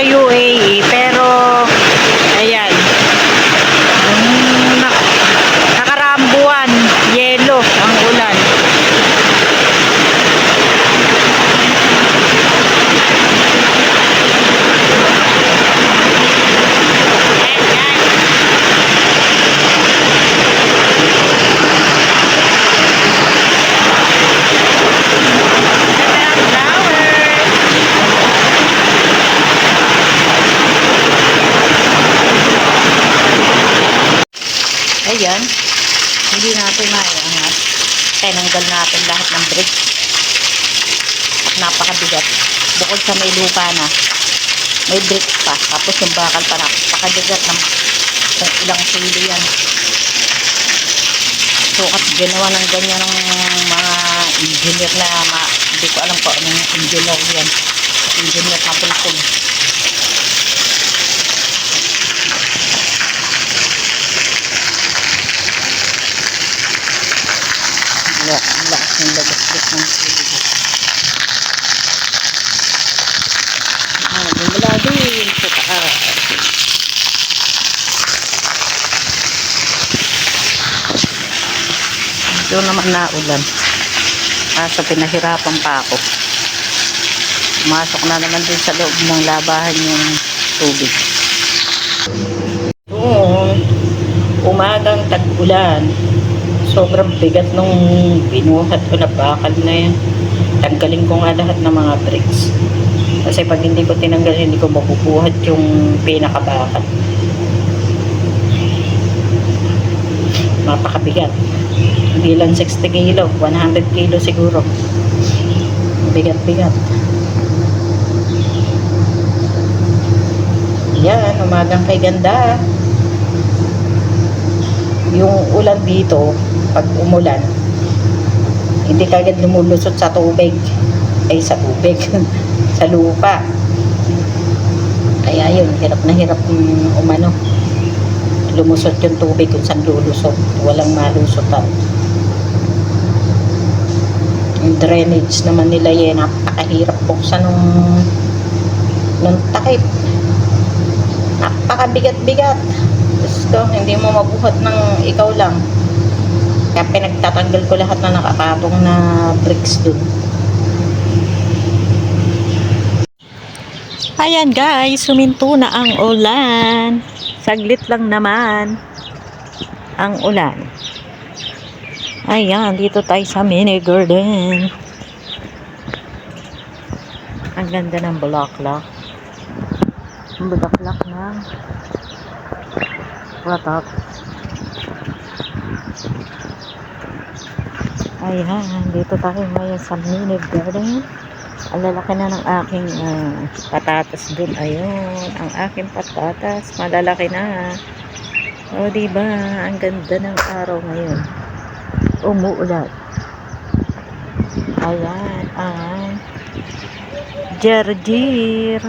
sa UAE. Ayan. Hindi natin maiangat. Tinanggal natin lahat ng bricks. Napakabigat. Bukod sa may lupa na, may bricks pa. Tapos yung bakal pa napakabigat ng kung ilang kilo yan. So, at ginawa ng ganyan ng mga engineer na ma, hindi ko alam kung anong engineer yan. Engineer na. Wala, ang lakas ng lagas-gas ng tubig. Ah, mula din sa taas. Ito naman naulan. Kaso pinahirapan pa ako. Masok na naman din sa loob ng labahan yung tubig. Noong umagang tag-ulan, sobrang bigat nung binuhat ko na bakal na yan. Tanggalin ko nga lahat ng mga bricks. Kasi pag hindi ko tinanggal, hindi ko mabubuhat yung pinakabakal. Napakabigat. Hindi lang 60 kilo, 100 kilo siguro. Bigat-bigat. Yan, umagang kay ganda. Yung ulan dito, pag umulan, hindi kagad lumulusot sa tubig. Ay, sa tubig. sa lupa. Kaya yun, hirap na hirap um, umano. Lumusot yung tubig kung saan lulusot. Walang malusotan. Yung drainage naman nila yan, napakahirap buksan nung nung takip. Napakabigat-bigat. Gusto, hindi mo mabuhat ng ikaw lang. Kaya pinagtatanggal ko lahat na nakapatong na bricks dun. Ayan guys, suminto na ang ulan. Saglit lang naman ang ulan. Ayan, dito tayo sa mini garden. Ang ganda ng bulaklak. Ang bulaklak ng watak. Ayan, dito tayo ngayon sa mini garden. Ang lalaki na ng aking ah, patatas dun. Ayun, ang aking patatas. Malalaki na. O, diba? Ang ganda ng araw ngayon. Umuulan. Ayan, ang Jerjir.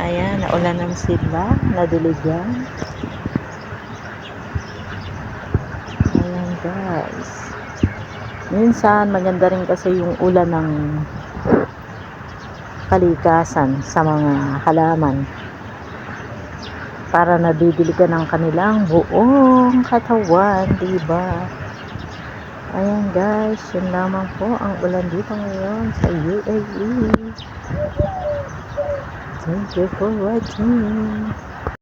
Ayan, naulan ng sila. Nadiligan. Ayan, guys. Minsan, maganda rin kasi yung ulan ng kalikasan sa mga halaman para nadidiligan ng kanilang buong katawan, di ba? Ayan guys, yun lamang po ang ulan dito ngayon sa UAE. Thank you for watching.